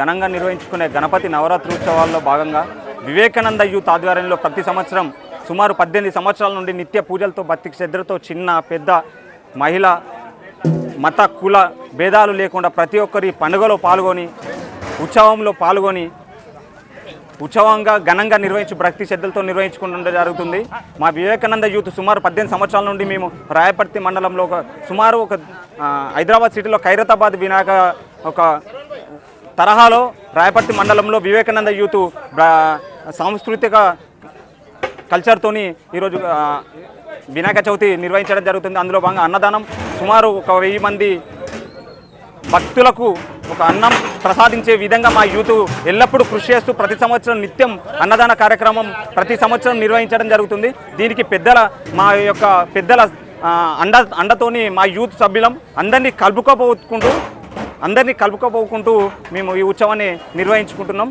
ఘనంగా నిర్వహించుకునే గణపతి నవరాత్రి ఉత్సవాల్లో భాగంగా వివేకానంద యూత్ ఆధ్వర్యంలో ప్రతి సంవత్సరం సుమారు పద్దెనిమిది సంవత్సరాల నుండి నిత్య పూజలతో భక్తి శ్రద్ధలతో చిన్న పెద్ద మహిళ మత కుల భేదాలు లేకుండా ప్రతి ఒక్కరి పండుగలో పాల్గొని ఉత్సవంలో పాల్గొని ఉత్సవంగా ఘనంగా నిర్వహించి భక్తి శ్రద్ధలతో నిర్వహించుకుంటుండే జరుగుతుంది. మా వివేకానంద యూత్ సుమారు పద్దెనిమిది సంవత్సరాల నుండి మేము రాయపర్తి మండలంలో ఒక సుమారు ఒక హైదరాబాద్ సిటీలో ఖైరతాబాద్ వినాయక ఒక తరహాలో రాయపర్తి మండలంలో వివేకానంద యూత్ సాంస్కృతిక కల్చర్తోని ఈరోజు వినాయక చవితి నిర్వహించడం జరుగుతుంది. అందులో భాగంగా అన్నదానం సుమారు ఒక వెయ్యి మంది భక్తులకు ఒక అన్నం ప్రసాదించే విధంగా మా యూత్ ఎల్లప్పుడూ కృషి చేస్తూ ప్రతి సంవత్సరం నిత్యం అన్నదాన కార్యక్రమం ప్రతి సంవత్సరం నిర్వహించడం జరుగుతుంది. దీనికి పెద్దల మా యొక్క పెద్దల అండ అండతోని మా యూత్ సభ్యులం అందరినీ కలుపుకోపోకుంటూ అందరినీ కలుపుకోపోకుంటూ మేము ఈ ఉత్సవాన్ని నిర్వహించుకుంటున్నాం.